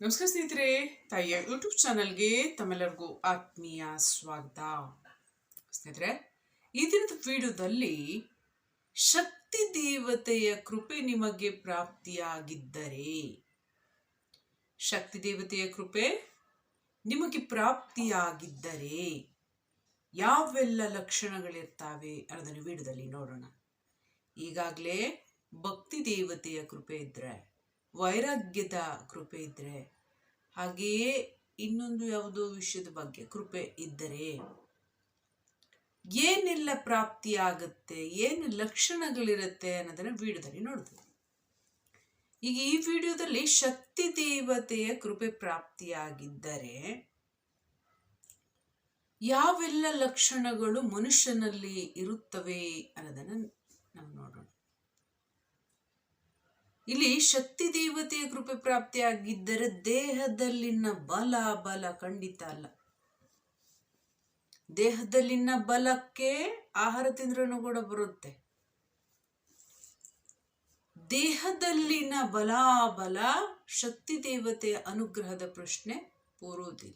ನಮಸ್ಕಾರ ಸ್ನೇಹಿತರೆ, ತಾಯಿಯ ಯೂಟ್ಯೂಬ್ ಚಾನಲ್ಗೆ ತಮ್ಮೆಲ್ಲರಿಗೂ ಆತ್ಮೀಯ ಸ್ವಾಗತ. ಸ್ನೇಹಿತರೆ, ಈ ದಿನದ ವಿಡಿಯೋದಲ್ಲಿ ಶಕ್ತಿ ದೇವತೆಯ ಕೃಪೆ ನಿಮಗೆ ಪ್ರಾಪ್ತಿಯಾಗಿದ್ದರೆ. ಶಕ್ತಿ ದೇವತೆಯ ಕೃಪೆ ನಿಮಗೆ ಪ್ರಾಪ್ತಿಯಾಗಿದ್ದರೆ ಯಾವೆಲ್ಲ ಲಕ್ಷಣಗಳಿರ್ತಾವೆ ಅನ್ನೋದನ್ನು ವಿಡಿಯೋದಲ್ಲಿ ನೋಡೋಣ. ಈಗಾಗಲೇ ಭಕ್ತಿ ದೇವತೆಯ ಕೃಪೆ ಇದ್ದರೆ ವೈರಾಗ್ಯದ ಕೃಪೆ ಇದ್ದರೆ ಹಾಗೆಯೇ ಇನ್ನೊಂದು ಯಾವುದೋ ವಿಷಯದ ಬಗ್ಗೆ ಕೃಪೆ ಇದ್ದರೆ, ಏನೆಲ್ಲ ಪ್ರಾಪ್ತಿಯಾಗುತ್ತೆ, ಏನು ಲಕ್ಷಣಗಳಿರುತ್ತೆ ಅನ್ನೋದನ್ನು ವಿಡಿಯೋದಲ್ಲಿ ನೋಡ್ತೀವಿ. ಈಗ ಈ ವಿಡಿಯೋದಲ್ಲಿ ಶಕ್ತಿ ದೇವತೆಯ ಕೃಪೆ ಪ್ರಾಪ್ತಿಯಾಗಿದ್ದರೆ, ಯಾವೆಲ್ಲ ಲಕ್ಷಣಗಳು ಮನುಷ್ಯನಲ್ಲಿ ಇರುತ್ತವೆ ಅನ್ನೋದನ್ನು ನಾವು ನೋಡೋಣ. ಇಲ್ಲಿ ಶಕ್ತಿ ದೇವತೆಯ ಕೃಪೆ ಪ್ರಾಪ್ತಿಯಾಗಿದ್ದರೆ ದೇಹದಲ್ಲಿನ ಬಲ ಬಲ ಖಂಡಿತ ಅಲ್ಲ. ದೇಹದಲ್ಲಿನ ಬಲಕ್ಕೆ ಆಹಾರ ತಿಂದ್ರೂ ಕೂಡ ಬರುತ್ತೆ. ದೇಹದಲ್ಲಿನ ಬಲಾಬಲ ಶಕ್ತಿ ದೇವತೆಯ ಅನುಗ್ರಹದ ಪ್ರಶ್ನೆ ಪೂರೋದಿಲ್ಲ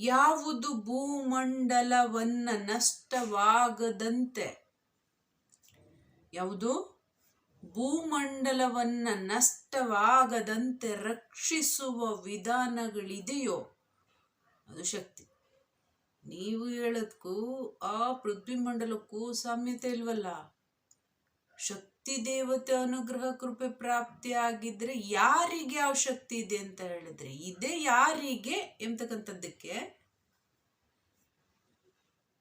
ಯಾವುದು ಭೂಮಂಡಲವನ್ನ ನಷ್ಟವಾಗದಂತೆ? ಯಾವುದು? ಭೂಮಂಡಲವನ್ನ ನಷ್ಟವಾಗದಂತೆ ರಕ್ಷಿಸುವ ವಿಧಾನಗಳಿದೆಯೋ ಅದು ಶಕ್ತಿ. ನೀವು ಹೇಳೋದಕ್ಕೂ ಆ ಪೃಥ್ವಿ ಮಂಡಲಕ್ಕೂ ಸಾಮ್ಯತೆ ಇಲ್ವಲ್ಲ? ಶಕ್ತಿ ದೇವತೆ ಅನುಗ್ರಹ ಕೃಪೆ ಪ್ರಾಪ್ತಿ ಆಗಿದ್ರೆ ಯಾರಿಗೆ ಆ ಶಕ್ತಿ ಇದೆ ಅಂತ ಹೇಳಿದ್ರೆ, ಇದೆ ಯಾರಿಗೆ ಎಂತಕ್ಕಂಥದ್ದಕ್ಕೆ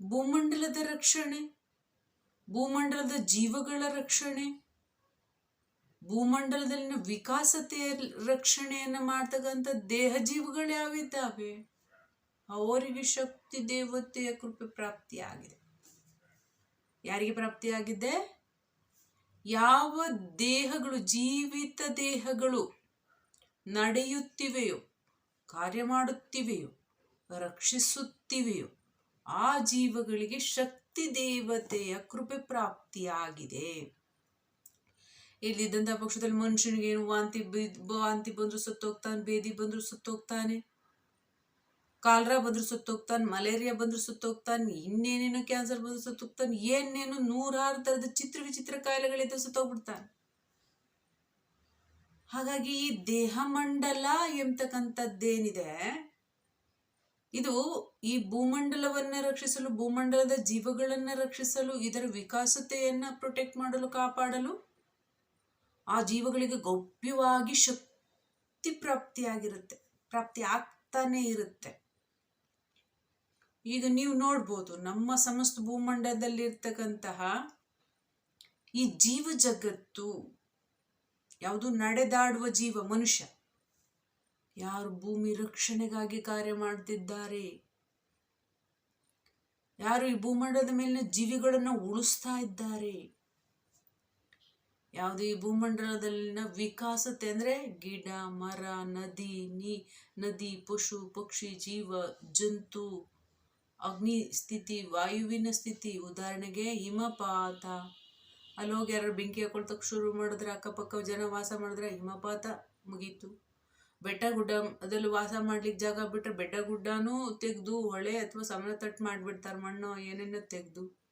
ಭೂಮಂಡಲದ ರಕ್ಷಣೆ, ಭೂಮಂಡಲದ ಜೀವಗಳ ರಕ್ಷಣೆ ಭೂಮಂಡಲದಲ್ಲಿನ ವಿಕಾಸತೆಯ ರಕ್ಷಣೆಯನ್ನು ಮಾಡ್ತಕ್ಕಂಥ ದೇಹ ಜೀವಗಳು ಯಾವಿದ್ದಾವೆ ಅವರಿಗೆ ಶಕ್ತಿ, ದೇವತೆಯ ಕೃಪೆ ಪ್ರಾಪ್ತಿಯಾಗಿದೆ. ಯಾರಿಗೆ ಪ್ರಾಪ್ತಿಯಾಗಿದೆ? ಯಾವ ದೇಹಗಳು, ಜೀವಿತ ದೇಹಗಳು ನಡೆಯುತ್ತಿವೆಯೋ, ಕಾರ್ಯ ಮಾಡುತ್ತಿವೆಯೋ, ರಕ್ಷಿಸುತ್ತಿವೆಯೋ, ಆ ಜೀವಗಳಿಗೆ ಶಕ್ತಿ, ದೇವತೆಯ ಕೃಪೆ ಪ್ರಾಪ್ತಿಯಾಗಿದೆ. ಇಲ್ಲಿದ್ದಂಥ ಪಕ್ಷದಲ್ಲಿ ಮನುಷ್ಯನಿಗೆ ಏನು ವಾಂತಿ ವಾಂತಿ ಬಂದ್ರು ಸುತ್ತೋಗ್ತಾನೆ ಬೇದಿ ಬಂದ್ರು ಸುತ್ತೋಗ್ತಾನೆ, ಕಾಲ್ರ ಬಂದ್ರು ಸುತ್ತೋಗ್ತಾನೆ, ಮಲೇರಿಯಾ ಬಂದ್ರು ಸುತ್ತೋಗ್ತಾನೆ, ಇನ್ನೇನೇನು ಕ್ಯಾನ್ಸರ್ ಬಂದ್ರು ಸುತ್ತೋಗ್ತಾನೆ, ಏನೇನು ನೂರಾರು ತರದ ಚಿತ್ರ ವಿಚಿತ್ರ ಕಾಯಿಲೆಗಳಿದ್ದು ಸುತ್ತೋಗ್ಬಿಡ್ತಾನೆ. ಹಾಗಾಗಿ ಈ ದೇಹ ಮಂಡಲ ಎಂಬತಕ್ಕಂಥದ್ದೇನಿದೆ, ಇದು ಈ ಭೂಮಂಡಲವನ್ನ ರಕ್ಷಿಸಲು, ಭೂಮಂಡಲದ ಜೀವಗಳನ್ನ ರಕ್ಷಿಸಲು, ಇದರ ವಿಕಾಸತೆಯನ್ನ ಪ್ರೊಟೆಕ್ಟ್ ಮಾಡಲು, ಕಾಪಾಡಲು ಆ ಜೀವಗಳಿಗೆ ಗೌಪ್ಯವಾಗಿ ಶಕ್ತಿ ಪ್ರಾಪ್ತಿಯಾಗಿರುತ್ತೆ. ಪ್ರಾಪ್ತಿ ಆಗ್ತಾನೆ ಇರುತ್ತೆ. ಈಗ ನೀವು ನೋಡ್ಬೋದು, ನಮ್ಮ ಸಮಸ್ತ ಭೂಮಂಡಲದಲ್ಲಿರ್ತಕ್ಕಂತಹ ಈ ಜೀವ ಜಗತ್ತು ಯಾವುದು ನಡೆದಾಡುವ ಜೀವ, ಮನುಷ್ಯ. ಯಾರು ಭೂಮಿ ರಕ್ಷಣೆಗಾಗಿ ಕಾರ್ಯ ಮಾಡ್ತಿದ್ದಾರೆ? ಯಾರು ಈ ಭೂಮಂಡಲದ ಮೇಲಿನ ಜೀವಿಗಳನ್ನು ಉಳಿಸ್ತಾ ಇದ್ದಾರೆ? ಯಾವುದು ಈ ಭೂಮಂಡಲದಲ್ಲಿನ ವಿಕಾಸತೆ ಅಂದರೆ ಗಿಡ, ಮರ, ನದಿ, ನೀ, ನದಿ, ಪಶು, ಪಕ್ಷಿ, ಜೀವ, ಜಂತು, ಅಗ್ನಿ ಸ್ಥಿತಿ, ವಾಯುವಿನ ಸ್ಥಿತಿ. ಉದಾಹರಣೆಗೆ ಹಿಮಪಾತ. ಅಲ್ಲಿ ಹೋಗಿ ಯಾರು ಬೆಂಕಿ ಹಾಕೊಳ್ತಕ್ಕೆ ಶುರು ಮಾಡಿದ್ರೆ ಅಕ್ಕಪಕ್ಕ ಜನ ವಾಸ ಮಾಡಿದ್ರೆ ಹಿಮಪಾತ ಮುಗೀತು. ಬೆಟ್ಟ ಗುಡ್ಡ ಅದರಲ್ಲಿ ವಾಸ ಮಾಡ್ಲಿಕ್ಕೆ ಜಾಗ ಬಿಟ್ಟರೆ ಬೆಟ್ಟ ಗುಡ್ಡನೂ ತೆಗೆದು, ಹೊಳೆ ಅಥವಾ ಸಮನ ತಟ್ಟು ಮಾಡಿಬಿಡ್ತಾರೆ ಮಣ್ಣು, ಏನೇನೋ ತೆಗೆದು.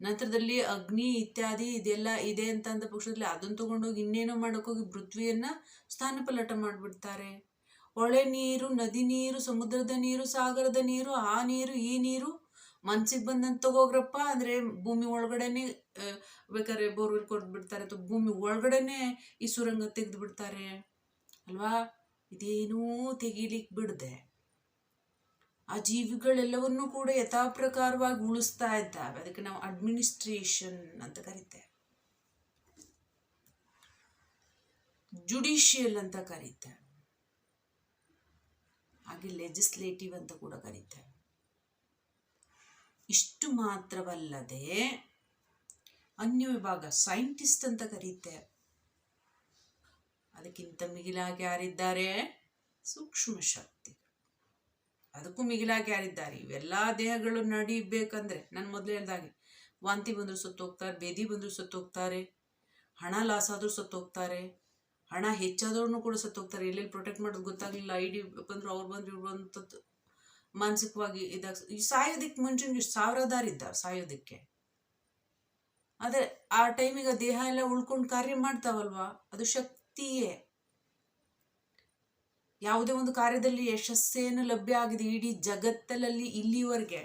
ನಂತರದಲ್ಲಿ ಅಗ್ನಿ ಇತ್ಯಾದಿ ಇದೆಲ್ಲ ಇದೆ ಅಂತ ಅಂದ ಪಕ್ಷದಲ್ಲಿ ಅದನ್ನು ತಗೊಂಡೋಗಿ ಇನ್ನೇನೋ ಮಾಡೋಕ್ಕೋಗಿ ಪೃಥ್ವಿಯನ್ನು ಸ್ಥಾನಪಲ್ಲಟ ಮಾಡಿಬಿಡ್ತಾರೆ. ಹೊಳೆ ನೀರು, ನದಿ ನೀರು, ಸಮುದ್ರದ ನೀರು, ಸಾಗರದ ನೀರು, ಆ ನೀರು, ಈ ನೀರು ಮನ್ಸಿಗೆ ಬಂದಂತ ತಗೋಗ್ರಪ್ಪ ಅಂದ್ರೆ ಭೂಮಿ ಒಳಗಡೆನೆ ಬೇಕಾದ್ರೆ ಬೋರ್ವೆಲ್ ಕೊಟ್ಟು ಬಿಡ್ತಾರೆ ಅಥವಾ ಭೂಮಿ ಒಳಗಡೆನೆ ಈ ಸುರಂಗ ತೆಗೆದು ಬಿಡ್ತಾರೆ ಅಲ್ವಾ? ಇದೇನೂ ತೆಗಿಲಿಕ್ಕೆ ಬಿಡದೆ. ಆ ಜೀವಿಗಳೆಲ್ಲವನ್ನೂ ಕೂಡ ಯಥಾಪ್ರಕಾರವಾಗಿ ಉಳಿಸ್ತಾ ಇದ್ದಾವೆ. ಅದಕ್ಕೆ ನಾವು ಅಡ್ಮಿನಿಸ್ಟ್ರೇಷನ್ ಅಂತ ಕರಿತೇವೆ. ಜುಡಿಷಿಯಲ್ ಅಂತ ಕರೀತೇವೆ. ಹಾಗೆ ಲೆಜಿಸ್ಲೇಟಿವ್ ಅಂತ ಕೂಡ ಕರೀತೇವೆ. ಇಷ್ಟು ಮಾತ್ರವಲ್ಲದೆ ಅನ್ಯ ವಿಭಾಗ, ಸೈಂಟಿಸ್ಟ್ ಅಂತ ಕರೀತೇವೆ. ಅದಕ್ಕಿಂತ ಮಿಗಿಲಾಗಿ ಯಾರಿದ್ದಾರೆ? ಸೂಕ್ಷ್ಮ ಶಕ್ತಿ ಅದಕ್ಕೂ ಮಿಗಿಲಾಗಿ ಯಾರಿದ್ದಾರೆ? ಇವೆಲ್ಲ ದೇಹಗಳು ನಡಿಬೇಕಂದ್ರೆ, ನಾನು ಮೊದಲು ಹೇಳ್ದಾಗೆ, ವಾಂತಿ ಬಂದರೂ ಸತ್ತೋಗ್ತಾರೆ ಬೇದಿ ಬಂದರೂ ಸತ್ತೋಗ್ತಾರೆ ಹಣ ಲಾಸ್ ಆದರೂ ಸತ್ತೋಗ್ತಾರೆ ಹಣ ಹೆಚ್ಚಾದವ್ರು ಕೂಡ ಸತ್ತೋಗ್ತಾರೆ ಎಲ್ಲೆಲ್ಲಿ ಪ್ರೊಟೆಕ್ಟ್ ಮಾಡೋದು ಗೊತ್ತಾಗ್ಲಿಲ್ಲ. ಐ ಡಿ ಬಂದ್ರು ಅವ್ರು ಬಂದರು, ಇವ್ರು ಬಂತು ಮಾನಸಿಕವಾಗಿ ಇದಾಗ, ಈ ಸಾಯೋದಕ್ಕೆ ಮುಂಚೆ ಸಾವಿರ ಸಾಯೋದಕ್ಕೆ. ಆದರೆ ಆ ಟೈಮಿಗೆ ದೇಹ ಎಲ್ಲ ಉಳ್ಕೊಂಡು ಕಾರ್ಯ ಮಾಡ್ತಾವಲ್ವಾ? ಅದು ಶಕ್ತಿಯೇ. ಯಾವುದೇ ಒಂದು ಕಾರ್ಯದಲ್ಲಿ ಯಶಸ್ಸೇನು ಲಭ್ಯ ಆಗಿದೆ? ಇಡೀ ಜಗತ್ತಲಲ್ಲಿ ಇಲ್ಲಿವರೆಗೆ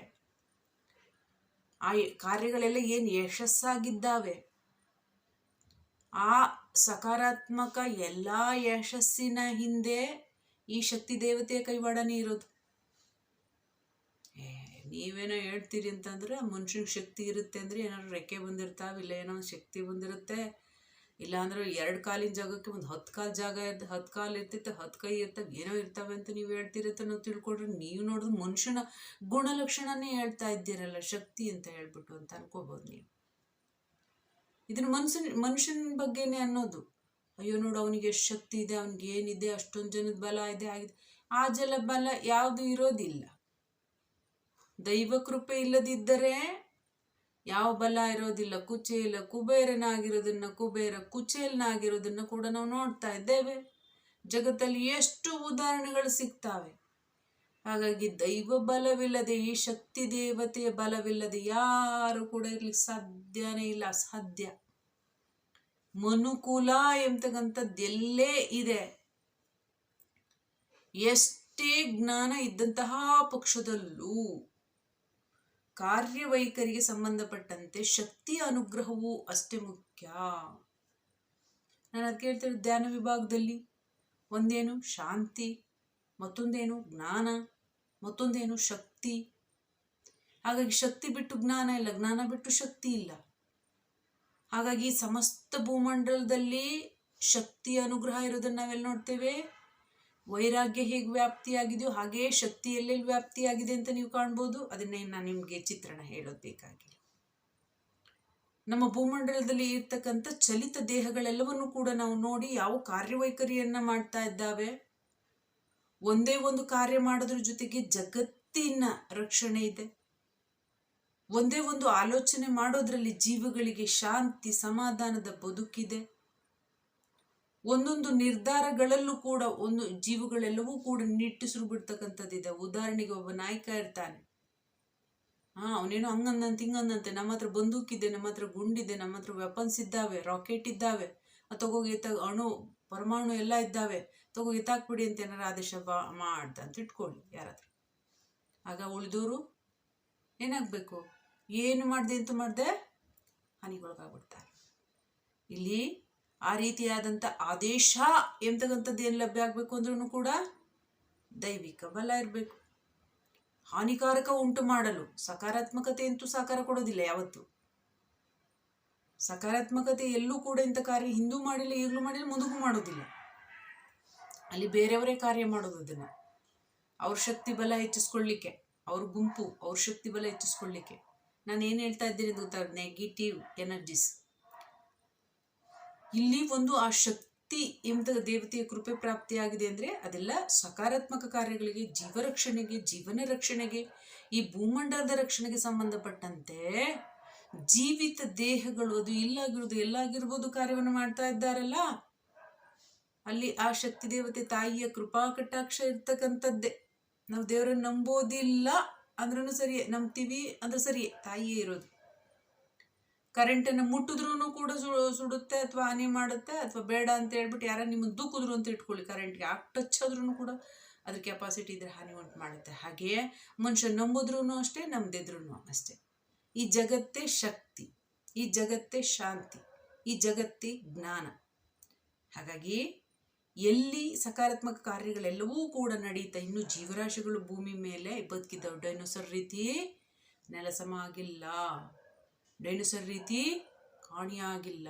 ಆ ಕಾರ್ಯಗಳೆಲ್ಲ ಏನು ಯಶಸ್ಸಾಗಿದ್ದಾವೆ? ಆ ಸಕಾರಾತ್ಮಕ ಎಲ್ಲ ಯಶಸ್ಸಿನ ಹಿಂದೆ ಈ ಶಕ್ತಿ ದೇವತೆಯ ಕೈವಾಡನೇ ಇರೋದು. ನೀವೇನೋ ಹೇಳ್ತೀರಿ ಅಂತಂದ್ರೆ ಮನುಷ್ಯನಿಗೆ ಶಕ್ತಿ ಇರುತ್ತೆ ಅಂದ್ರೆ ಏನಾದ್ರು ರೆಕ್ಕೆ ಬಂದಿರ್ತಾವೆ, ಇಲ್ಲ ಏನೋ ಶಕ್ತಿ ಬಂದಿರುತ್ತೆ ಇಲ್ಲ ಅಂದ್ರೆ ಎರಡು ಕಾಲಿನ ಜಾಗಕ್ಕೆ ಒಂದು ಹತ್ತು ಕಾಲು ಜಾಗ ಇರ್ತ ಹತ್ತು ಕಾಲು ಇರ್ತೈತೆ ಹತ್ತು ಕೈ ಇರ್ತವೆ ಏನೋ ಇರ್ತವೆ ಅಂತ ನೀವು ಹೇಳ್ತಿರತ್ತೆ ನಾವು ತಿಳ್ಕೊಂಡ್ರೆ ನೀವು ನೋಡಿದ್ರೆ ಮನುಷ್ಯನ ಗುಣಲಕ್ಷಣನೇ ಹೇಳ್ತಾ ಇದ್ದೀರಲ್ಲ, ಶಕ್ತಿ ಅಂತ ಹೇಳ್ಬಿಟ್ಟು ಅಂತ ಅನ್ಕೋಬೋದು ನೀವು. ಇದನ್ನ ಮನುಷ್ಯನ ಮನುಷ್ಯನ ಬಗ್ಗೆನೇ ಅನ್ನೋದು. ಅಯ್ಯೋ ನೋಡು, ಅವನಿಗೆ ಎಷ್ಟು ಶಕ್ತಿ ಇದೆ, ಅವನಿಗೆ ಏನಿದೆ, ಅಷ್ಟೊಂದು ಜನದ ಬಲ ಇದೆ, ಆಗಿದೆ. ಆ ಜಲ ಬಲ ಯಾವುದು ಇರೋದಿಲ್ಲ. ದೈವ ಕೃಪೆ ಇಲ್ಲದಿದ್ದರೆ ಯಾವ ಬಲ ಇರೋದಿಲ್ಲ, ಕುಚೇಲ, ಕುಬೇರನಾಗಿರೋದನ್ನ ಕುಬೇರ, ಕುಚೇಲನಾಗಿರೋದನ್ನ ಕೂಡ ನಾವು ನೋಡ್ತಾ ಇದ್ದೇವೆ. ಜಗತ್ತಲ್ಲಿ ಎಷ್ಟು ಉದಾಹರಣೆಗಳು ಸಿಗ್ತಾವೆ. ಹಾಗಾಗಿ ದೈವ ಬಲವಿಲ್ಲದೆ ಈ ಶಕ್ತಿ ದೇವತೆಯ ಬಲವಿಲ್ಲದೆ ಯಾರು ಕೂಡ ಇರ್ಲಿಕ್ಕೆ ಸಾಧ್ಯನೇ ಇಲ್ಲ, ಅಸಾಧ್ಯ. ಮನುಕುಲ ಎಂಬತಕ್ಕಂಥದ್ದು ಎಲ್ಲೇ ಇದೆ. ಎಷ್ಟೇ ಜ್ಞಾನ ಇದ್ದಂತಹ ಪಕ್ಷದಲ್ಲೂ ಕಾರ್ಯವೈಖರಿಗೆ ಸಂಬಂಧಪಟ್ಟಂತೆ ಶಕ್ತಿಯ ಅನುಗ್ರಹವು ಅಷ್ಟೇ ಮುಖ್ಯ. ನಾನು ಅದಕ್ಕೆ ಹೇಳ್ತೇನೆ ಧ್ಯಾನ ವಿಭಾಗದಲ್ಲಿ ಒಂದೇನು ಶಾಂತಿ, ಮತ್ತೊಂದೇನು ಜ್ಞಾನ, ಮತ್ತೊಂದೇನು ಶಕ್ತಿ. ಹಾಗಾಗಿ ಶಕ್ತಿ ಬಿಟ್ಟು ಜ್ಞಾನ ಇಲ್ಲ, ಜ್ಞಾನ ಬಿಟ್ಟು ಶಕ್ತಿ ಇಲ್ಲ. ಹಾಗಾಗಿ ಸಮಸ್ತ ಭೂಮಂಡಲದಲ್ಲಿ ಶಕ್ತಿಯ ಅನುಗ್ರಹ ಇರೋದನ್ನ ನಾವೆಲ್ಲ ನೋಡ್ತೇವೆ. ವೈರಾಗ್ಯ ಹೇಗೆ ವ್ಯಾಪ್ತಿಯಾಗಿದೆಯೋ ಹಾಗೇ ಶಕ್ತಿ ಎಲ್ಲೆಲ್ಲಿ ವ್ಯಾಪ್ತಿಯಾಗಿದೆ ಅಂತ ನೀವು ಕಾಣ್ಬೋದು. ಅದನ್ನೇ ನಾನು ನಿಮಗೆ ಚಿತ್ರಣ ಹೇಳೋದು ನಮ್ಮ ಭೂಮಂಡಲದಲ್ಲಿ ಇರ್ತಕ್ಕಂಥ ಚಲಿತ ದೇಹಗಳೆಲ್ಲವನ್ನು ಕೂಡ ನಾವು ನೋಡಿ ಯಾವ ಕಾರ್ಯವೈಖರಿಯನ್ನ ಮಾಡ್ತಾ ಇದ್ದಾವೆ. ಒಂದೇ ಒಂದು ಕಾರ್ಯ ಮಾಡೋದ್ರ ಜೊತೆಗೆ ಜಗತ್ತಿನ ರಕ್ಷಣೆ ಇದೆ. ಒಂದೇ ಒಂದು ಆಲೋಚನೆ ಮಾಡೋದ್ರಲ್ಲಿ ಜೀವಗಳಿಗೆ ಶಾಂತಿ, ಸಮಾಧಾನದ ಬದುಕಿದೆ. ಒಂದೊಂದು ನಿರ್ಧಾರಗಳಲ್ಲೂ ಕೂಡ, ಒಂದು ಜೀವಗಳೆಲ್ಲವೂ ಕೂಡ ನಿಟ್ಟಿಸಿರು ಬಿಡ್ತಕ್ಕಂಥದ್ದಿದೆ. ಉದಾಹರಣೆಗೆ ಒಬ್ಬ ನಾಯಕ ಇರ್ತಾನೆ. ಹಾ, ಅವನೇನು ಹಂಗಂದಂತ, ಹಿಂಗಂದಂತೆ, ನಮ್ಮ ಹತ್ರ ಬಂದೂಕಿದೆ, ನಮ್ಮ ಹತ್ರ ಗುಂಡಿದೆ, ನಮ್ಮ ಹತ್ರ ವೆಪನ್ಸ್ ಇದ್ದಾವೆ ರಾಕೆಟ್ ಇದ್ದಾವೆ. ತಗೋಗಿ ಅಣು, ಪರಮಾಣು ಎಲ್ಲ ಇದ್ದಾವೆ. ತಗೋ ಎತ್ತಾಕ್ಬಿಡಿ ಅಂತ ಏನಾರು ಆದೇಶ ಮಾಡ್ದ ಅಂತ ಇಟ್ಕೊಳ್ಳಿ ಯಾರಾದ್ರೂ. ಆಗ ಉಳಿದವರು ಏನಾಗಬೇಕು? ಏನು ಮಾಡಿದೆ ಅಂತ ಮಾಡಿದೆ? ಹಾನಿಗೊಳಗಾಗ್ಬಿಡ್ತಾರೆ ಇಲ್ಲಿ ಆ ರೀತಿಯಾದಂಥ ಆದೇಶ ಎಂತಕ್ಕಂಥದ್ದು ಏನು ಲಭ್ಯ ಆಗಬೇಕು ಅಂದ್ರೂ ಕೂಡ ದೈವಿಕ ಬಲ ಇರಬೇಕು. ಹಾನಿಕಾರಕ ಉಂಟು ಮಾಡಲು ಸಕಾರಾತ್ಮಕತೆ ಅಂತೂ ಸಹಕಾರ ಕೊಡೋದಿಲ್ಲ ಯಾವತ್ತು. ಸಕಾರಾತ್ಮಕತೆ ಎಲ್ಲೂ ಕೂಡ ಇಂಥ ಕಾರ್ಯ ಹಿಂದೂ ಮಾಡಿಲ್ಲ, ಈಗಲೂ ಮಾಡಿಲ್ಲ, ಮುಂದಕ್ಕೂ ಮಾಡೋದಿಲ್ಲ. ಅಲ್ಲಿ ಬೇರೆಯವರೇ ಕಾರ್ಯ ಮಾಡೋದು ಅದನ್ನು. ಅವ್ರ ಶಕ್ತಿ ಬಲ ಹೆಚ್ಚಿಸ್ಕೊಳ್ಳಿಕ್ಕೆ, ಅವ್ರ ಗುಂಪು ಅವ್ರ ಶಕ್ತಿ ಬಲ ಹೆಚ್ಚಿಸ್ಕೊಳ್ಳಿಕ್ಕೆ. ನಾನು ಏನು ಹೇಳ್ತಾ ಇದ್ದೀನಿ ಅಂತ ನೆಗೆಟಿವ್ ಎನರ್ಜೀಸ್ ಇಲ್ಲಿ ಒಂದು ಆ ಶಕ್ತಿ ಎಂಬ ದೇವತೆಯ ಕೃಪೆ ಪ್ರಾಪ್ತಿಯಾಗಿದೆ ಅಂದರೆ ಅದೆಲ್ಲ ಸಕಾರಾತ್ಮಕ ಕಾರ್ಯಗಳಿಗೆ ಜೀವ ರಕ್ಷಣೆಗೆ ಜೀವನ ರಕ್ಷಣೆಗೆ, ಈ ಭೂಮಂಡಲದ ರಕ್ಷಣೆಗೆ ಸಂಬಂಧಪಟ್ಟಂತೆ ಜೀವಿತ ದೇಹಗಳು, ಅದು ಇಲ್ಲಾಗಿರೋದು ಎಲ್ಲಾಗಿರ್ಬೋದು ಕಾರ್ಯವನ್ನು ಮಾಡ್ತಾ ಇದ್ದಾರಲ್ಲ? ಅಲ್ಲಿ ಆ ಶಕ್ತಿ ದೇವತೆ ತಾಯಿಯ ಕೃಪಾ ಕಟಾಕ್ಷ ಇರ್ತಕ್ಕಂಥದ್ದೇ. ನಾವು ದೇವರನ್ನು ನಂಬೋದಿಲ್ಲ ಅಂದ್ರೂ ಸರಿಯೇ, ನಂಬ್ತೀವಿ ಅಂದ್ರೆ ಸರಿಯೇ, ತಾಯಿಯೇ ಇರೋದು. ಕರೆಂಟನ್ನು ಮುಟ್ಟಿದ್ರೂ ಕೂಡ ಸುಡುತ್ತೆ ಅಥವಾ ಹಾನಿ ಮಾಡುತ್ತೆ ಅಥವಾ ಬೇಡ ಅಂತ ಹೇಳ್ಬಿಟ್ಟು ಯಾರ ನಿಮ್ಮ ದೂಕಿದ್ರು ಅಂತ ಇಟ್ಕೊಳ್ಳಿ. ಕರೆಂಟ್ಗೆ ಆ ಟಚ್ ಆದ್ರೂ ಕೂಡ ಅದ್ರ ಕೆಪಾಸಿಟಿ ಇದ್ರೆ ಹಾನಿ ಉಂಟು ಮಾಡುತ್ತೆ. ಹಾಗೆಯೇ ಮನುಷ್ಯ ನಂಬಿದ್ರೂ ಅಷ್ಟೇ ನಂಬದಿದ್ರೂ ಅಷ್ಟೇ. ಈ ಜಗತ್ತೇ ಶಕ್ತಿ, ಈ ಜಗತ್ತೇ ಶಾಂತಿ, ಈ ಜಗತ್ತೇ ಜ್ಞಾನ. ಹಾಗಾಗಿ ಎಲ್ಲಿ ಸಕಾರಾತ್ಮಕ ಕಾರ್ಯಗಳೆಲ್ಲವೂ ಕೂಡ ನಡೀತಾ ಇನ್ನು ಜೀವರಾಶಿಗಳು ಭೂಮಿ ಮೇಲೆ ಬದುಕಿದ್ದವು ಡೈನೋಸರ್ ರೀತಿ ನೆಲಸಮ ಆಗಿಲ್ಲ. ಡೈನೋಸರ್ ರೀತಿ ಕಾಣಿಯಾಗಿಲ್ಲ.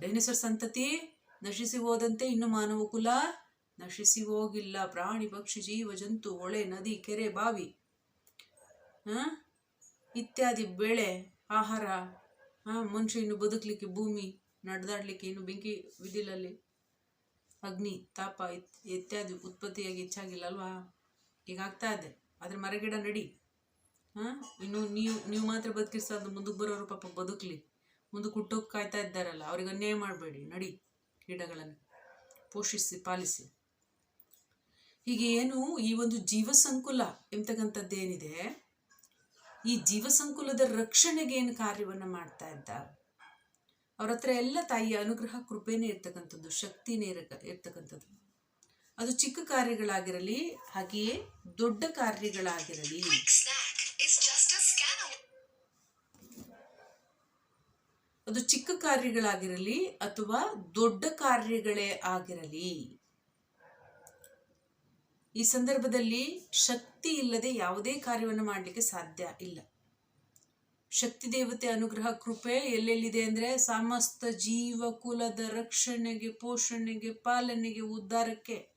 ಡೈನೋಸರ್ ಸಂತತಿ ನಶಿಸಿ ಹೋದಂತೆ ಇನ್ನು ಮಾನವ ಕುಲ ನಶಿಸಿ ಹೋಗಿಲ್ಲ. ಪ್ರಾಣಿ, ಪಕ್ಷಿ, ಜೀವ, ಜಂತು, ಹೊಳೆ, ನದಿ, ಕೆರೆ, ಬಾವಿ? ಇತ್ಯಾದಿ ಬೆಳೆ, ಆಹಾರ, ಹ? ಮನುಷ್ಯ ಇನ್ನು ಬದುಕಲಿಕ್ಕೆ ಭೂಮಿ, ನಡೆದಾಡಲಿಕ್ಕೆ ಇನ್ನು ಬೆಂಕಿ ವಿದಿಲಲ್ಲಿ, ಅಗ್ನಿ, ತಾಪ ಇತ್- ಇತ್ಯಾದಿ ಉತ್ಪತ್ತಿಯಾಗಿ ಹೆಚ್ಚಾಗಿಲ್ಲ ಅಲ್ವಾ? ಈಗ ಆಗ್ತಾ ಇದೆ. ಆದರೆ ಮರಗಿಡ ನಡಿ. ಹಾಂ? ಇನ್ನು ನೀವು ನೀವು ಮಾತ್ರ ಬದುಕಿರ್ಸೋದು ಮುಂದಕ್ಕೆ ಬರೋರು ಪಾಪ ಬದುಕಲಿ. ಮುಂದೆ ಹುಟ್ಟೋಕೆ ಕಾಯ್ತಾ ಇದ್ದಾರಲ್ಲ, ಅವ್ರಿಗೆ ಅನ್ಯಾಯ ಮಾಡಬೇಡಿ. ನಡಿ ಗಿಡಗಳನ್ನು ಪೋಷಿಸಿ, ಪಾಲಿಸಿ. ಹೀಗೆ ಏನು ಈ ಒಂದು ಜೀವಸಂಕುಲ ಎಂತಕ್ಕಂಥದ್ದೇನಿದೆ ಈ ಜೀವಸಂಕುಲದ ರಕ್ಷಣೆಗೆ ಏನು ಕಾರ್ಯವನ್ನು ಮಾಡ್ತಾ ಇದ್ದಾರೆ ಅವ್ರ ಹತ್ರ ಎಲ್ಲ ತಾಯಿಯ ಅನುಗ್ರಹ, ಕೃಪೆನೇ ಇರ್ತಕ್ಕಂಥದ್ದು, ಶಕ್ತಿನೇ ಇರ ಇರ್ತಕ್ಕಂಥದ್ದು. ಅದು ಚಿಕ್ಕ ಕಾರ್ಯಗಳಾಗಿರಲಿ, ಹಾಗೆಯೇ ದೊಡ್ಡ ಕಾರ್ಯಗಳಾಗಿರಲಿ. Is just a scan ಅದು ಚಿಕ್ಕ ಕಾರ್ಯಗಳಾಗಿರಲಿ ಅಥವಾ ದೊಡ್ಡ ಕಾರ್ಯಗಳೇ ಆಗಿರಲಿ. ಈ ಸಂದರ್ಭದಲ್ಲಿ ಶಕ್ತಿ ಇಲ್ಲದೆ ಯಾವುದೇ ಕಾರ್ಯವನ್ನು ಮಾಡಲಿಕ್ಕೆ ಸಾಧ್ಯ ಇಲ್ಲ. ಶಕ್ತಿ ದೇವತೆ ಅನುಗ್ರಹ ಕೃಪೆ ಎಲ್ಲೆಲ್ಲಿದೆ ಅಂದರೆ ಸಮಸ್ತ ಜೀವ ಕುಲದ ರಕ್ಷಣೆಗೆ, ಪೋಷಣೆಗೆ, ಪಾಲನೆಗೆ, ಉದ್ಧಾರಕ್ಕೆ.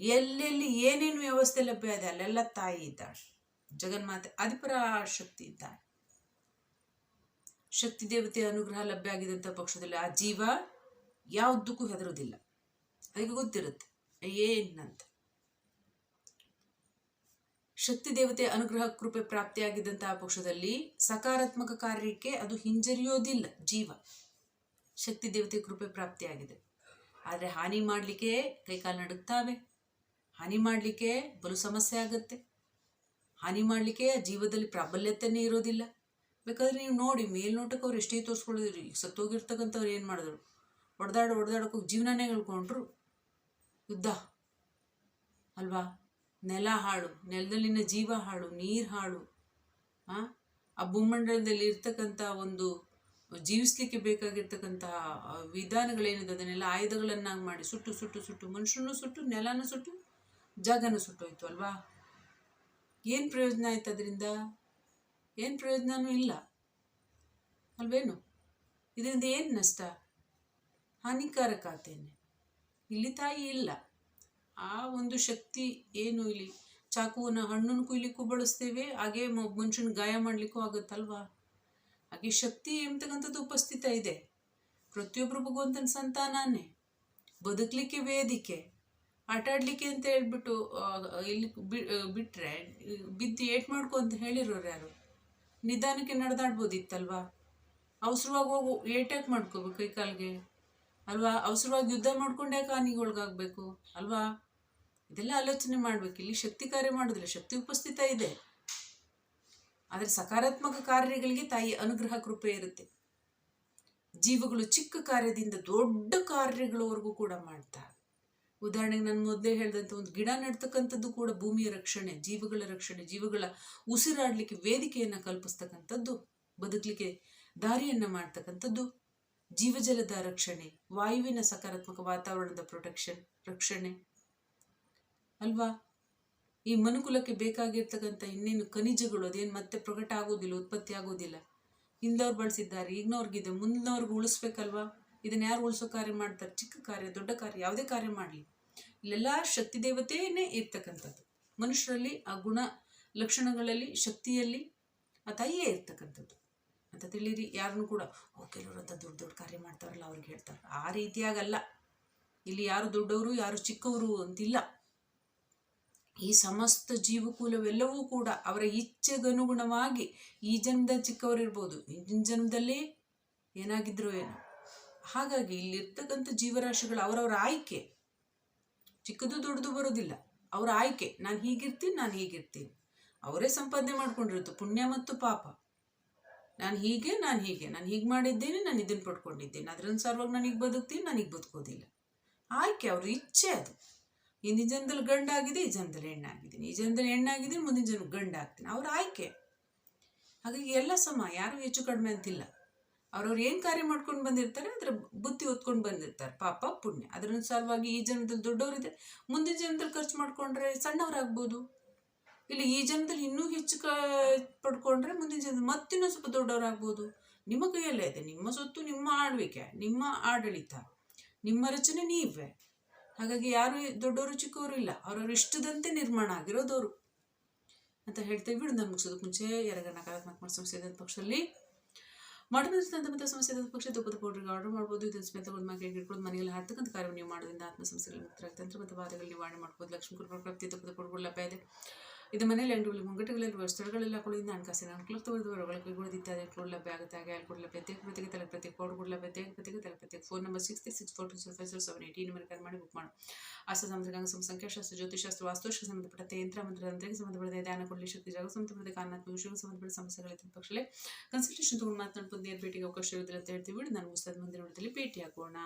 ಎಲ್ಲೆಲ್ಲಿ ಏನೇನು ವ್ಯವಸ್ಥೆ ಲಭ್ಯ ಇದೆ, ಅಲ್ಲೆಲ್ಲ ತಾಯಿ ಇದ್ದಾಳೆ. ಜಗನ್ಮಾತೆ ಅಧಿಪರ ಶಕ್ತಿ ಇದ್ದಾರೆ ಶಕ್ತಿ ದೇವತೆಯ ಅನುಗ್ರಹ ಲಭ್ಯ ಆಗಿದಂಥ ಪಕ್ಷದಲ್ಲಿ ಆ ಜೀವ ಯಾವುದಕ್ಕೂ ಹೆದರೋದಿಲ್ಲ ಅದಕ್ಕೆ ಗೊತ್ತಿರುತ್ತೆ ಏನಂತ ಶಕ್ತಿ ದೇವತೆಯ ಅನುಗ್ರಹ ಕೃಪೆ ಪ್ರಾಪ್ತಿಯಾಗಿದ್ದಂತಹ ಪಕ್ಷದಲ್ಲಿ ಸಕಾರಾತ್ಮಕ ಕಾರ್ಯಕ್ಕೆ ಅದು ಹಿಂಜರಿಯೋದಿಲ್ಲ ಜೀವ. ಶಕ್ತಿ ದೇವತೆ ಕೃಪೆ ಪ್ರಾಪ್ತಿಯಾಗಿದೆ ಆದರೆ ಹಾನಿ ಮಾಡಲಿಕ್ಕೆ ಕೈಕಾಲು ನಡುಗ್ತಾವೆ. ಹಾನಿ ಮಾಡಲಿಕ್ಕೆ ಬಲು ಸಮಸ್ಯೆ ಆಗುತ್ತೆ. ಹಾನಿ ಮಾಡಲಿಕ್ಕೆ ಜೀವದಲ್ಲಿ ಪ್ರಾಬಲ್ಯತೆನೇ ಇರೋದಿಲ್ಲ. ಬೇಕಾದ್ರೆ ನೀವು ನೋಡಿ, ಮೇಲ್ನೋಟಕ್ಕೆ ಅವ್ರು ಎಷ್ಟೇ ತೋರಿಸ್ಕೊಳ್ಳೋದ್ರಿ, ಈಗ ಸತ್ತೋಗಿರ್ತಕ್ಕಂಥವ್ರು ಏನು ಮಾಡಿದ್ರು? ಹೊಡೆದಾಡ ಹೊಡೆದಾಡಕ್ಕೆ ಹೋಗಿ ಜೀವನನೇ ಹೇಳ್ಕೊಂಡ್ರು. ಯುದ್ಧ. ಅಲ್ವಾ? ನೆಲ ಹಾಳು, ನೆಲದಲ್ಲಿನ ಜೀವ ಹಾಳು, ನೀರು ಹಾಳು, ಆ? ಆ ಭೂಮಂಡಲದಲ್ಲಿ ಇರ್ತಕ್ಕಂಥ ಒಂದು ಜೀವಿಸ್ಲಿಕ್ಕೆ ಬೇಕಾಗಿರ್ತಕ್ಕಂತಹ ವಿಧಾನಗಳೇನಿದೆ, ಅದನ್ನೆಲ್ಲ ಆಯುಧಗಳನ್ನಾಗಿ ಮಾಡಿ ಸುಟ್ಟು ಸುಟ್ಟು ಸುಟ್ಟು, ಮನುಷ್ಯನೂ ಸುಟ್ಟು, ನೆಲನೂ ಸುಟ್ಟು, ಜಾಗನೂ ಸುಟ್ಟೋಯ್ತು, ಅಲ್ವಾ? ಏನು ಪ್ರಯೋಜನ ಆಯ್ತು ಅದರಿಂದ? ಏನು ಪ್ರಯೋಜನವೂ ಇಲ್ಲ. ಅಲ್ವೇನು? ಇದರಿಂದ ಏನು ನಷ್ಟ? ಹಾನಿಕಾರಕ ಆತೇನೆ. ಇಲ್ಲಿ ತಾಯಿ ಇಲ್ಲ. ಆ ಒಂದು ಶಕ್ತಿ ಏನು ಇಲ್ಲಿ? ಚಾಕುವನ್ನ ಹಣ್ಣನ್ನು ಕುಯ್ಲಿಕ್ಕೂ ಬಳಸ್ತೇವೆ, ಹಾಗೆ ಮನುಷ್ಯನ ಗಾಯ ಮಾಡಲಿಕ್ಕೂ ಆಗುತ್ತಲ್ವಾ? ಹಾಗೆ ಶಕ್ತಿ ಎಂಬತಕ್ಕಂಥದ್ದು ಉಪಸ್ಥಿತ ಇದೆ. ಪ್ರತಿಯೊಬ್ಬರು ಭಗವಂತನ ಸಂತಾನನೇ. ಬದುಕಲಿಕ್ಕೆ ವೇದಿಕೆ. ಆಟ ಆಡ್ಲಿಕ್ಕೆ ಅಂತ ಹೇಳ್ಬಿಟ್ಟು ಇಲ್ಲಿ ಬಿ- ಆ, ಬಿಟ್ರೆ ಬಿದ್ದು ಏಟ್ ಮಾಡ್ಕೊ ಅಂತ ಹೇಳಿರೋರು ಯಾರು? ನಿಧಾನಕ್ಕೆ ನಡೆದಾಡ್ಬೋದಿತ್ತಲ್ವಾ? ಅವಸರವಾಗಿ ಹೋಗು ಏಟ್ಯಾಕ್ ಮಾಡ್ಕೋಬೇಕು ಕೈ ಕಾಲಿಗೆ? ಅಲ್ವಾ? ಅವಸರವಾಗಿ ಯುದ್ಧ ಮಾಡ್ಕೊಂಡು ಯಾಕೆ ಅಲ್ವಾ? ಇದೆಲ್ಲ ಆಲೋಚನೆ ಮಾಡ್ಬೇಕು. ಇಲ್ಲಿ ಶಕ್ತಿ ಕಾರ್ಯ ಮಾಡೋದಿಲ್ಲ ಶಕ್ತಿ ಉಪಸ್ಥಿತ ಇದೆ. ಆದರೆ ಸಕಾರಾತ್ಮಕ ಕಾರ್ಯಗಳಿಗೆ ತಾಯಿ ಅನುಗ್ರಹ ಕೃಪೆ ಇರುತ್ತೆ. ಜೀವಗಳು ಚಿಕ್ಕ ಕಾರ್ಯದಿಂದ ದೊಡ್ಡ ಕಾರ್ಯಗಳವರೆಗೂ ಕೂಡ ಮಾಡ್ತಾರೆ ಉದಾಹರಣೆಗೆ ನಾನು ಮೊದಲೇ ಹೇಳಿದಂಥ ಒಂದು ಗಿಡ ನೆಡ್ತಕ್ಕಂಥದ್ದು ಕೂಡ ಭೂಮಿಯ ರಕ್ಷಣೆ, ಜೀವಗಳ ರಕ್ಷಣೆ, ಜೀವಗಳ ಉಸಿರಾಡಲಿಕ್ಕೆ ವೇದಿಕೆಯನ್ನು ಕಲ್ಪಿಸ್ತಕ್ಕಂಥದ್ದು, ಬದುಕಲಿಕ್ಕೆ ದಾರಿಯನ್ನು ಮಾಡ್ತಕ್ಕಂಥದ್ದು. ಜೀವಜಲದ ರಕ್ಷಣೆ, ವಾಯುವಿನ ಸಕಾರಾತ್ಮಕ ವಾತಾವರಣದ ಪ್ರೊಟೆಕ್ಷನ್ ರಕ್ಷಣೆ. ಅಲ್ವಾ? ಈ ಮನುಕುಲಕ್ಕೆ ಬೇಕಾಗಿರ್ತಕ್ಕಂಥ ಇನ್ನೇನು ಖನಿಜಗಳು, ಅದೇನು ಮತ್ತೆ ಪ್ರಕಟ ಆಗೋದಿಲ್ಲ, ಉತ್ಪತ್ತಿ ಆಗೋದಿಲ್ಲ. ಹಿಂದವ್ರು ಬಳಸಿದ್ದಾರೆ, ಈಗಿನವ್ರಿಗಿದೆ, ಮುಂದಿನವ್ರಿಗೆ ಉಳಿಸ್ಬೇಕಲ್ವಾ? ಇದನ್ನ ಯಾರು ಉಳಿಸೋ ಕಾರ್ಯ ಮಾಡ್ತಾರೆ? ಚಿಕ್ಕ ಕಾರ್ಯ, ದೊಡ್ಡ ಕಾರ್ಯ, ಯಾವುದೇ ಕಾರ್ಯ ಮಾಡಲಿ. ಇಲ್ಲೆಲ್ಲ ಶಕ್ತಿ ದೇವತೆಯೇ ಇರ್ತಕ್ಕಂಥದ್ದು. ಮನುಷ್ಯರಲ್ಲಿ ಆ ಗುಣ ಲಕ್ಷಣಗಳಲ್ಲಿ ಶಕ್ತಿಯಲ್ಲಿ ಆ ತಾಯಿಯೇ ಇರ್ತಕ್ಕಂಥದ್ದು. ಅಂತ ತಿಳಿರಿ ಯಾರನ್ನು ಕೂಡ. ಓ, ಕೆಲವರು ಅಂತ ದೊಡ್ಡ ದೊಡ್ಡ ಕಾರ್ಯ ಮಾಡ್ತಾರಲ್ಲ, ಅವ್ರಿಗೆ ಹೇಳ್ತಾರೆ. ಆ ರೀತಿಯಾಗಲ್ಲ. ಇಲ್ಲಿ ಯಾರು ದೊಡ್ಡವರು, ಯಾರು ಚಿಕ್ಕವರು ಅಂತಿಲ್ಲ. ಈ ಸಮಸ್ತ ಜೀವಕುಲವೆಲ್ಲವೂ ಕೂಡ ಅವರ ಇಚ್ಛೆಗನುಗುಣವಾಗಿ ಈ ಜನ್ಮದಲ್ಲಿ ಚಿಕ್ಕವರಿರ್ಬೋದು. ಹಿಂದಿನ ಜನ್ಮದಲ್ಲಿ ಏನಾಗಿದ್ರು ಏನೋ. ಹಾಗಾಗಿ ಇಲ್ಲಿರ್ತಕ್ಕಂಥ ಜೀವರಾಶಿಗಳು ಅವರವರ ಆಯ್ಕೆ. ಚಿಕ್ಕದು ದೊಡ್ಡದು ಬರೋದಿಲ್ಲ ಅವರ ಆಯ್ಕೆ. ನಾನು ಹೀಗಿರ್ತೀನಿ ನಾನು ಹೀಗಿರ್ತೀನಿ. ಅವರೇ ಸಂಪಾದನೆ ಮಾಡ್ಕೊಂಡಿರುತ್ತೆ ಪುಣ್ಯ ಮತ್ತು ಪಾಪ. ನಾನು ಹೀಗೆ ನಾನು ಹೀಗೆ. ನಾನು ಹೀಗೆ ಮಾಡಿದ್ದೇನೆ, ನಾನು ಇದನ್ನು ಪಡ್ಕೊಂಡಿದ್ದೇನೆ. ಅದರನುಸಾರವಾಗಿ ನಾನು ಈಗ ಬದುಕ್ತೀನಿ, ನಾನು ಬದುಕೋದಿಲ್ಲ. ಆಯ್ಕೆ, ಅವ್ರ ಇಚ್ಛೆ ಅದು. ಹಿಂದಿನ ಜನದಲ್ಲಿ ಗಂಡಾಗಿದೆ, ಈ ಜನದಲ್ಲಿ ಹೆಣ್ಣಾಗಿದ್ದೀನಿ. ಈ ಜನದಲ್ಲಿ ಹೆಣ್ಣಾಗಿದ್ದೀನಿ, ಮುಂದಿನ ಜನ ಗಂಡಾಗ್ತೀನಿ. ಅವ್ರ ಆಯ್ಕೆ. ಹಾಗಾಗಿ ಎಲ್ಲ ಸಮ ಯಾರು ಹೆಚ್ಚು ಕಡಿಮೆ ಅಂತಿಲ್ಲ. ಅವ್ರವ್ರು ಏನು ಕಾರ್ಯ ಮಾಡ್ಕೊಂಡು ಬಂದಿರ್ತಾರೆ, ಅದರ ಬುದ್ಧಿ ಹೊತ್ಕೊಂಡು ಬಂದಿರ್ತಾರೆ. ಪಾಪ ಪುಣ್ಯ. ಅದರನುಸಾರವಾಗಿ ಈ ಜನ್ಮದಲ್ಲಿ ದೊಡ್ಡವರಿದೆ ಮುಂದಿನ ಜನ್ಮದಲ್ಲಿ ಖರ್ಚು ಮಾಡ್ಕೊಂಡ್ರೆ ಸಣ್ಣವರಾಗ್ಬೋದು. ಇಲ್ಲಿ ಈ ಜನ್ಮದಲ್ಲಿ ಇನ್ನೂ ಹೆಚ್ಚು ಕ, ಪಡ್ಕೊಂಡ್ರೆ ಮುಂದಿನ ಜನ್ಮ ಮತ್ತಿನ್ನೂ ಸ್ವಲ್ಪ ದೊಡ್ಡವರಾಗ್ಬೋದು. ನಿಮ್ಮ ಕೈಯಲ್ಲೇ ಇದೆ. ನಿಮ್ಮ ಸೊತ್ತು, ನಿಮ್ಮ ಆಳ್ವಿಕೆ, ನಿಮ್ಮ ಆಡಳಿತ, ನಿಮ್ಮ ರಚನೆ ನೀವೇ. ಹಾಗಾಗಿ ಯಾರು ದೊಡ್ಡವರು, ಚಿಕ್ಕವರು ಇಲ್ಲ. ಅವ್ರವ್ರ ಇಷ್ಟದಂತೆ ನಿರ್ಮಾಣ ಆಗಿರೋದವರು ಅಂತ ಹೇಳ್ತೇವೆ ಬಿಡು ನಾನು ಮುಗಿಸೋದಕ್ಕೆ ಮುಂಚೆ ಯಾರಾಗ ನಕಾರಾತ್ಮಕ ಸಮಸ್ಯೆ ಪಕ್ಷದಲ್ಲಿ. ಮಾಡಬಹುದಂತ ಮತ್ತೆ ಸಮಸ್ಯೆ ಇದ್ದ ಪಕ್ಷ ತುಪ್ಪದ ಪೌಡ್ರಿಗೆ ಆರ್ಡರ್ ಮಾಡ್ಬೋದು, ಇದನ್ನು ಸ್ಮಿತ ಒಂದು ಮನೆಗೆ ಇಟ್ಕೊಂಡು ಮನೆಯಲ್ಲಿ ಹಾಡ್ತಕ್ಕಂಥ ಕಾರ್ಯ ನೀವು ಮಾಡೋದ್ರಿಂದ ಆತ್ಮ ಸಮಸ್ಯೆಗಳು ಮುಕ್ತರಾಗ್ತಂತ್ರ ಮತ್ತು ಬಾಧೆಗಳು ನಿವಾರಣೆ ಮಾಡ್ಬೋದು. ಲಕ್ಷ್ಮೀ ಕುರ್ಮ ಪ್ರಾಪ್ತಿ ತುಪ್ಪದ ಲಭ್ಯ ಇದೆ. ಇದು ಮನೆಯಲ್ಲಿ ಅಂಗಡಿಗಳು ಮುಂಗಟ್ಟುಗಳಲ್ಲಿ ಸ್ಥಳಗಳೆಲ್ಲ ಹಾಕೊಳ್ಳೋದ್ರಿಂದ ಹಣಕಾಸಿನ ಅನುಕೂಲ ತೋರಿದು ಹೊರಗಳ ಕೈಗೊಳ್ಳೋದು ಇತ್ಯಾದಿ ಕೂಡ ಲಭ್ಯ ಆಗುತ್ತೆ ಹಾಗೆ ಅಲ್ಕೊಡಲ ಪ್ರತ್ಯೇಕ ಪ್ರತ್ಯೇಕ ತಲೆ ಪ್ರತ್ಯೇಕ ಕೋಡ್ ಕೂಡ ಪ್ರತ್ಯೇಕ ಪ್ರತ್ಯೇಕ ತಲೆ ಪ್ರತ್ಯೇಕ phone number six three six four two five zero seven eighty number ಕರೆ ಮಾಡಿ ಬುಕ್ ಮಾಡು ಅಸ್ತ ಅಂಗ ಸಂಖ್ಯಾಶಾಸ್ತ್ರ ಜ್ಯೋತಿಷಾಸ್ತ್ರ ವಾಸ್ತುಶಾಸ್ತ್ರ ಸಂಬಂಧಪಟ್ಟ ಯಂತ್ರ ಮಂತ್ರ ತಂತ್ರಕ್ಕೆ ಸಂಬಂಧಪಟ್ಟ ಧ್ಯಾನ ಕೊಡಲಿ ಶಕ್ತಿ ಜಾಗ ಸಂಬಂಧಪಟ್ಟ ಕಾರಣಾತ್ಮಕ ವಿಷಯಕ್ಕೆ ಸಂಬಂಧಪಟ್ಟ ಸಮಸ್ಯೆಗಳಿದ್ದ ಪಕ್ಷಲೇ ಕನ್ಸಲ್ಟೇಷನ್ ತಗೊಂಡು ಮಾತನಾಡ್ಕೊಂಡು ನೇರ ಭೇಟಿಗೆ ಅವಕಾಶ ಇರೋದಿಲ್ಲ ಅಂತ ಹೇಳ್ತೀವಿ ನಾನು ಮುಗಿಸ್ತದ ಮುಂದಿನ ಭೇಟಿ ಆಗೋಣ